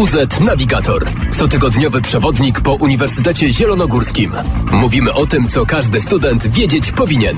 UZ Navigator. Cotygodniowy przewodnik po Uniwersytecie Zielonogórskim. Mówimy o tym, co każdy student wiedzieć powinien.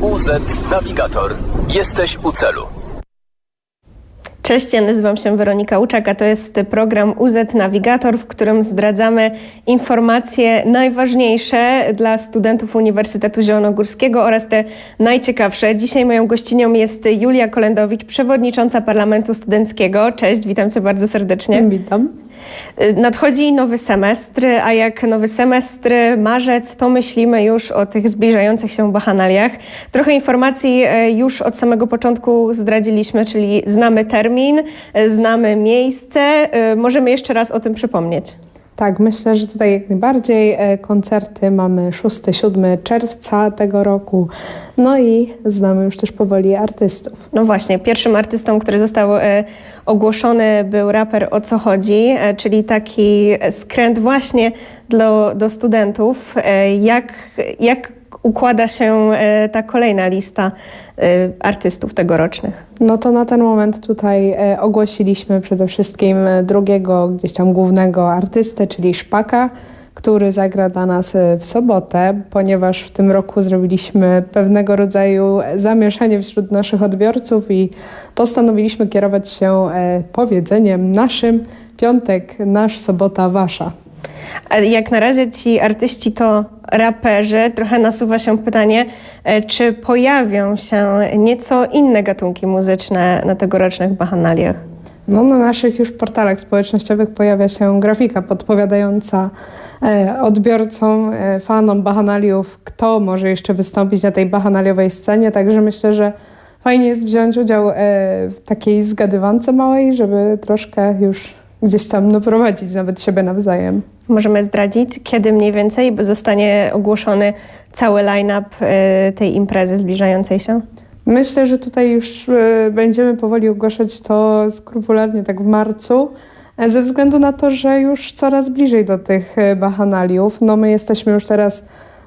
UZ Navigator. Jesteś u celu. Cześć, ja nazywam się Weronika Łuczak, a to jest program UZ Navigator, w którym zdradzamy informacje najważniejsze dla studentów Uniwersytetu Zielonogórskiego oraz te najciekawsze. Dzisiaj moją gościnią jest Julia Kolendowicz, przewodnicząca Parlamentu Studenckiego. Cześć, witam cię bardzo serdecznie. Witam. Nadchodzi nowy semestr, a jak nowy semestr, marzec, to myślimy już o tych zbliżających się bachanaliach. Trochę informacji e, już od samego początku zdradziliśmy, czyli znamy termin, e, znamy miejsce. E, możemy jeszcze raz o tym przypomnieć. Tak, myślę, że tutaj jak najbardziej koncerty mamy 6-7 czerwca tego roku. No i znamy już też powoli artystów. No właśnie, pierwszym artystą, który został ogłoszony był raper O co chodzi, e, czyli taki skręt właśnie do, do studentów. E, jak, jak układa się e, ta kolejna lista artystów tegorocznych? No to na ten moment tutaj ogłosiliśmy przede wszystkim drugiego gdzieś tam głównego artystę, czyli Szpaka który zagra dla nas e, w sobotę, ponieważ w tym roku zrobiliśmy pewnego rodzaju zamieszanie wśród naszych odbiorców i postanowiliśmy kierować się e, powiedzeniem naszym piątek nasz, sobota wasza. Jak na razie ci artyści to raperzy. Trochę nasuwa się pytanie, e, czy pojawią się nieco inne gatunki muzyczne na tegorocznych bachanaliach? No, na naszych już portalach społecznościowych pojawia się grafika podpowiadająca e, odbiorcom, e, fanom bahanaliów, kto może jeszcze wystąpić na tej bahanaliowej scenie. Także myślę, że fajnie jest wziąć udział w takiej zgadywance małej, żeby troszkę już gdzieś tam naprowadzić nawet siebie nawzajem. Możemy zdradzić, kiedy mniej więcej zostanie ogłoszony cały line-up e, tej imprezy zbliżającej się? Myślę, że tutaj już e, będziemy powoli ogłaszać to skrupulatnie tak w marcu, e, ze względu na to, że już coraz bliżej do tych e, bachanaliów. No my jesteśmy już teraz,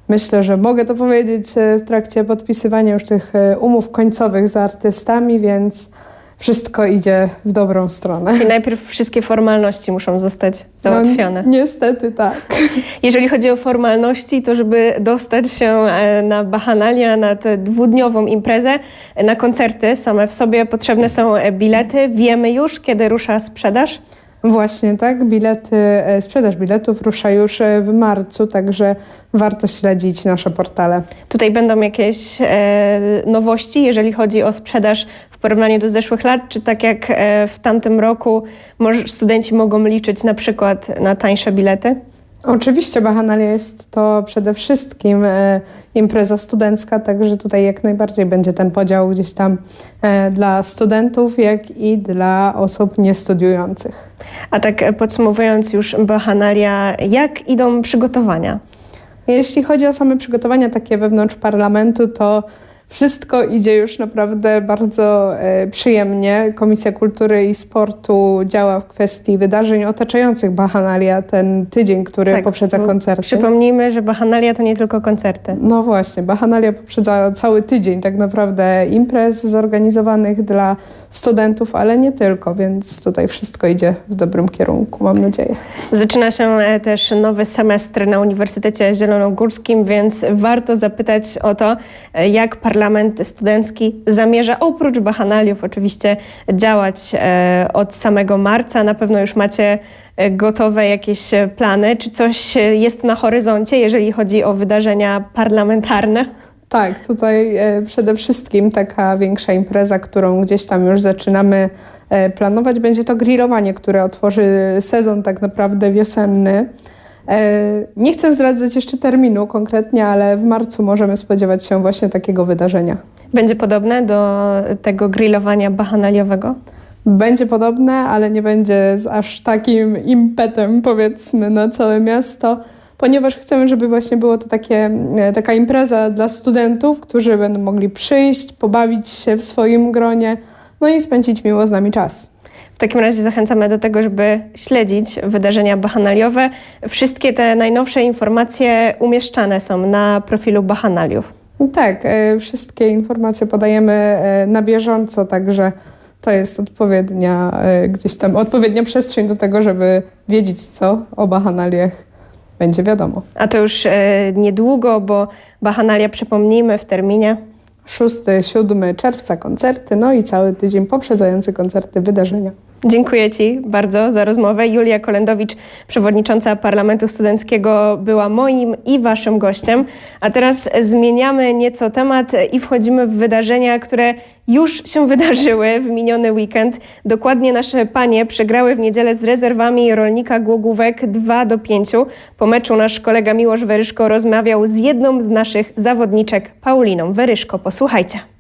myślę, że mogę to powiedzieć, w trakcie podpisywania już tych umów końcowych z artystami, więc wszystko idzie w dobrą stronę. I najpierw wszystkie formalności muszą zostać załatwione. No, niestety tak. Jeżeli chodzi o formalności, to żeby dostać się e, na Bahanalia, na tę dwudniową imprezę, na koncerty same w sobie potrzebne są e, bilety. Wiemy już, kiedy rusza sprzedaż? Właśnie, tak. Bilety, e, sprzedaż biletów rusza już w marcu, także warto śledzić nasze portale. Tutaj będą jakieś e, nowości, jeżeli chodzi o sprzedaż porównaniu do zeszłych lat, czy tak jak e, w tamtym roku studenci mogą liczyć na przykład na tańsze bilety? Oczywiście Bahanalia jest to przede wszystkim e, impreza studencka, także tutaj jak najbardziej będzie ten podział gdzieś tam e, dla studentów, jak i dla osób niestudiujących. A tak podsumowując już Bahanalia, jak idą przygotowania? Jeśli chodzi o same przygotowania takie wewnątrz parlamentu, to wszystko idzie już naprawdę bardzo e, przyjemnie. Komisja Kultury i Sportu działa w kwestii wydarzeń otaczających Bahanalia, ten tydzień, który tak, poprzedza koncerty. Przypomnijmy, że Bahanalia to nie tylko koncerty. No właśnie, Bahanalia poprzedza cały tydzień tak naprawdę imprez zorganizowanych dla studentów, ale nie tylko, więc tutaj wszystko idzie w dobrym kierunku, mam nadzieję. Zaczyna się e, też nowy semestr na Uniwersytecie Zielonogórskim, więc warto zapytać o to, e, jak parlament parlament studencki zamierza oprócz bachanaliów oczywiście działać e, od samego marca. Na pewno już macie e, gotowe jakieś e, plany. Czy coś jest na horyzoncie, jeżeli chodzi o wydarzenia parlamentarne? Tak, tutaj przede wszystkim taka większa impreza, którą gdzieś tam już zaczynamy planować, będzie to grillowanie, które otworzy sezon tak naprawdę wiosenny. E, nie chcę zdradzać jeszcze terminu konkretnie, ale w marcu możemy spodziewać się właśnie takiego wydarzenia. Będzie podobne do tego grillowania bahanaliowego? Będzie podobne, ale nie będzie z aż takim impetem, powiedzmy, na całe miasto, ponieważ chcemy, żeby właśnie było to takie, e, taka impreza dla studentów, którzy będą mogli przyjść, pobawić się w swoim gronie, no i spędzić miło z nami czas. Takim razie zachęcamy do tego, żeby śledzić wydarzenia bahanaliowe. Wszystkie te najnowsze informacje umieszczane są na profilu Bahanaliów. Tak, e, wszystkie informacje podajemy e, na bieżąco, także to jest odpowiednia e, gdzieś tam, odpowiednia przestrzeń do tego, żeby wiedzieć, co o Bahanaliach będzie wiadomo. A to już niedługo, bo Bachanalia, przypomnijmy, w terminie 6-7 czerwca koncerty, no i cały tydzień poprzedzający koncerty wydarzenia. Dziękuję Ci bardzo za rozmowę. Julia Kolendowicz, przewodnicząca Parlamentu Studenckiego, była moim i Waszym gościem. A teraz zmieniamy nieco temat i wchodzimy w wydarzenia, które już się wydarzyły w miniony weekend. Dokładnie nasze panie przegrały w niedzielę z rezerwami rolnika Głogówek 2 do 5. Po meczu nasz kolega Miłosz Weryszko rozmawiał z jedną z naszych zawodniczek, Pauliną Weryszko. Posłuchajcie.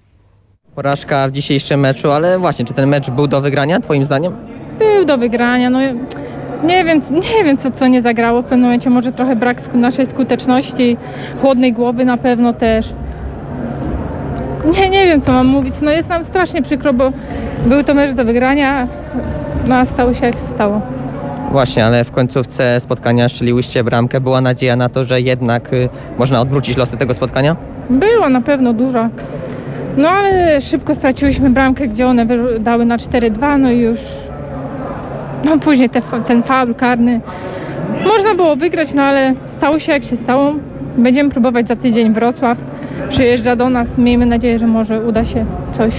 Porażka w dzisiejszym meczu, ale właśnie, czy ten mecz był do wygrania, twoim zdaniem? Był do wygrania, no nie wiem, nie wiem co, co nie zagrało w pewnym momencie, może trochę brak sku- naszej skuteczności, chłodnej głowy na pewno też. Nie, nie wiem co mam mówić, no jest nam strasznie przykro, bo był to mecz do wygrania, no a stało się jak się stało. Właśnie, ale w końcówce spotkania strzeliłyście bramkę. Była nadzieja na to, że jednak y, można odwrócić losy tego spotkania? Była na pewno duża. No ale szybko straciłyśmy bramkę, gdzie one dały na 4-2, no i już no później te, ten faul karny. Można było wygrać, no ale stało się jak się stało. Będziemy próbować za tydzień Wrocław. Przyjeżdża do nas. Miejmy nadzieję, że może uda się coś.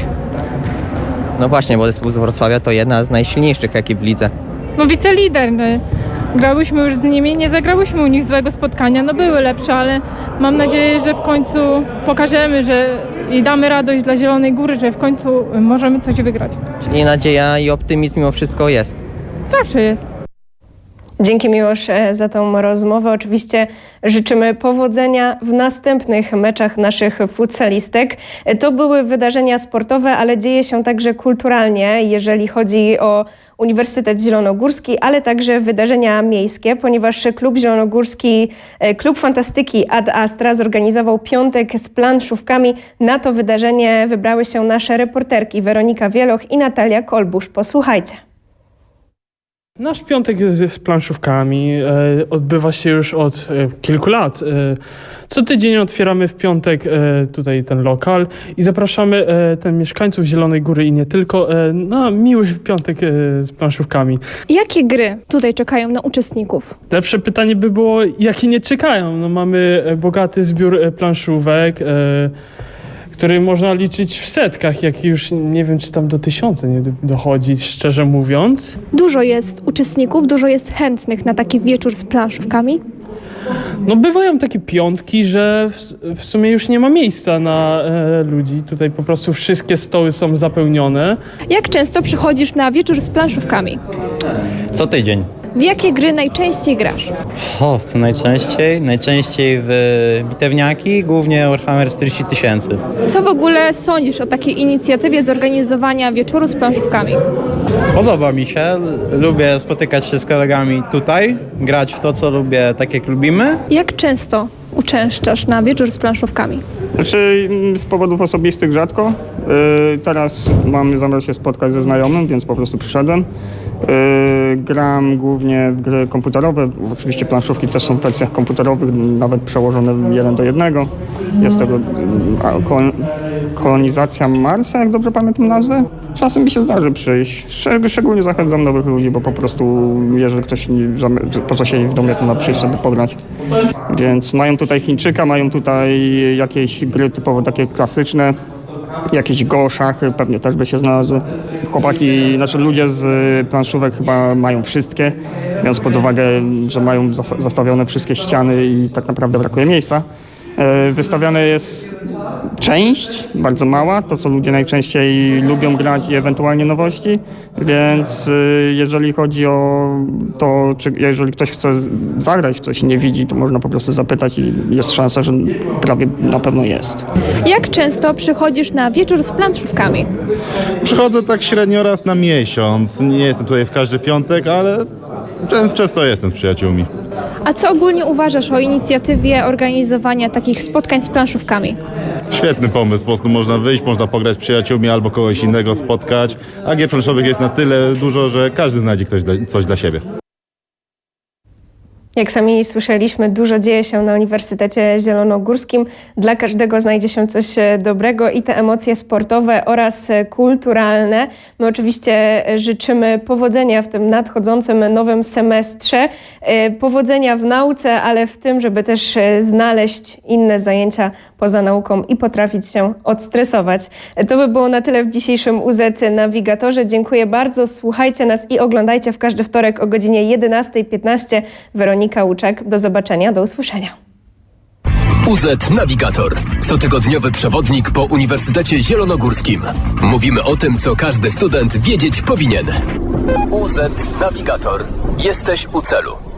No właśnie, bo zespół z Wrocławia to jedna z najsilniejszych ekip w lidze. No wicelider. Grałyśmy już z nimi, nie zagrałyśmy u nich złego spotkania. No były lepsze, ale mam nadzieję, że w końcu pokażemy, że i damy radość dla Zielonej Góry, że w końcu możemy coś wygrać. Czyli nadzieja i optymizm mimo wszystko jest. Zawsze jest. Dzięki Miłosz e, za tą rozmowę. Oczywiście życzymy powodzenia w następnych meczach naszych futsalistek. E, To były wydarzenia sportowe, ale dzieje się także kulturalnie, jeżeli chodzi o Uniwersytet Zielonogórski, ale także wydarzenia miejskie, ponieważ Klub Zielonogórski, e, Klub Fantastyki Ad Astra zorganizował piątek z planszówkami. Na to wydarzenie wybrały się nasze reporterki Weronika Wieloch i Natalia Kolbusz. Posłuchajcie. Nasz piątek z, planszówkami e, odbywa się już od e, kilku lat. E, co tydzień otwieramy w piątek tutaj ten lokal i zapraszamy ten mieszkańców Zielonej Góry i nie tylko na miły piątek z planszówkami. Jakie gry tutaj czekają na uczestników? Lepsze pytanie by było, jakie nie czekają. No, mamy bogaty zbiór planszówek, który można liczyć w setkach, jak już nie wiem, czy tam do tysiąca nie dochodzi, szczerze mówiąc. Dużo jest uczestników, dużo jest chętnych na taki wieczór z planszówkami. No bywają takie piątki, że w, w sumie już nie ma miejsca na e, ludzi. Tutaj po prostu wszystkie stoły są zapełnione. Jak często przychodzisz na wieczór z planszówkami? Co tydzień. W jakie gry najczęściej grasz? O, co najczęściej? Najczęściej w bitewniaki, głównie Warhammer 40 tysięcy. Co w ogóle sądzisz o takiej inicjatywie zorganizowania wieczoru z planszówkami? Podoba mi się, lubię spotykać się z kolegami tutaj, grać w to, co lubię, tak jak lubimy. Jak często uczęszczasz na wieczór z planszówkami? Znaczy mm, z powodów osobistych rzadko. Yy, teraz mam zamiar się spotkać ze znajomym, więc po prostu przyszedłem. Yy, gram głównie w gry komputerowe. Oczywiście planszówki też są w wersjach komputerowych, nawet przełożone jeden do jednego. Jest kolon- kolonizacja Marsa, jak dobrze pamiętam nazwę. Czasem mi się zdarzy przyjść. Szczeg- Szczególnie zachęcam nowych ludzi, bo po prostu jeżeli ktoś poza siedzi w domu, to ma przyjść sobie pograć. Więc mają tutaj Chińczyka, mają tutaj jakieś gry typowo takie klasyczne, jakieś go, szachy, pewnie też by się znalazły. Chłopaki, znaczy ludzie z planszówek chyba mają wszystkie, biorąc pod uwagę, że mają zas- zastawione wszystkie ściany i tak naprawdę brakuje miejsca. E, Wystawiane jest część, bardzo mała, to co ludzie najczęściej lubią grać i ewentualnie nowości, więc y, jeżeli chodzi o to, czy jeżeli ktoś chce zagrać coś i nie widzi, to można po prostu zapytać i jest szansa, że prawie na pewno jest. Jak często przychodzisz na wieczór z planszówkami? Przychodzę tak średnio raz na miesiąc. Nie jestem tutaj w każdy piątek, ale czę- często jestem z przyjaciółmi. A co ogólnie uważasz o inicjatywie organizowania takich spotkań z planszówkami? Świetny pomysł, po prostu można wyjść, można pograć z przyjaciółmi albo kogoś innego spotkać, a gier planszowych jest na tyle dużo, że każdy znajdzie ktoś dla, coś dla siebie. Jak sami słyszeliśmy, dużo dzieje się na Uniwersytecie Zielonogórskim. Dla każdego znajdzie się coś e, dobrego i te emocje sportowe oraz e, kulturalne. My oczywiście e, życzymy powodzenia w tym nadchodzącym nowym semestrze, powodzenia w nauce, ale w tym, żeby też znaleźć inne zajęcia poza nauką i potrafić się odstresować. To by było na tyle w dzisiejszym UZ Nawigatorze. Dziękuję bardzo. Słuchajcie nas i oglądajcie w każdy wtorek o godzinie 11.15. Weronika Łuczek. Do zobaczenia, do usłyszenia. UZ Navigator. Cotygodniowy przewodnik po Uniwersytecie Zielonogórskim. Mówimy o tym, co każdy student wiedzieć powinien. UZ Navigator. Jesteś u celu.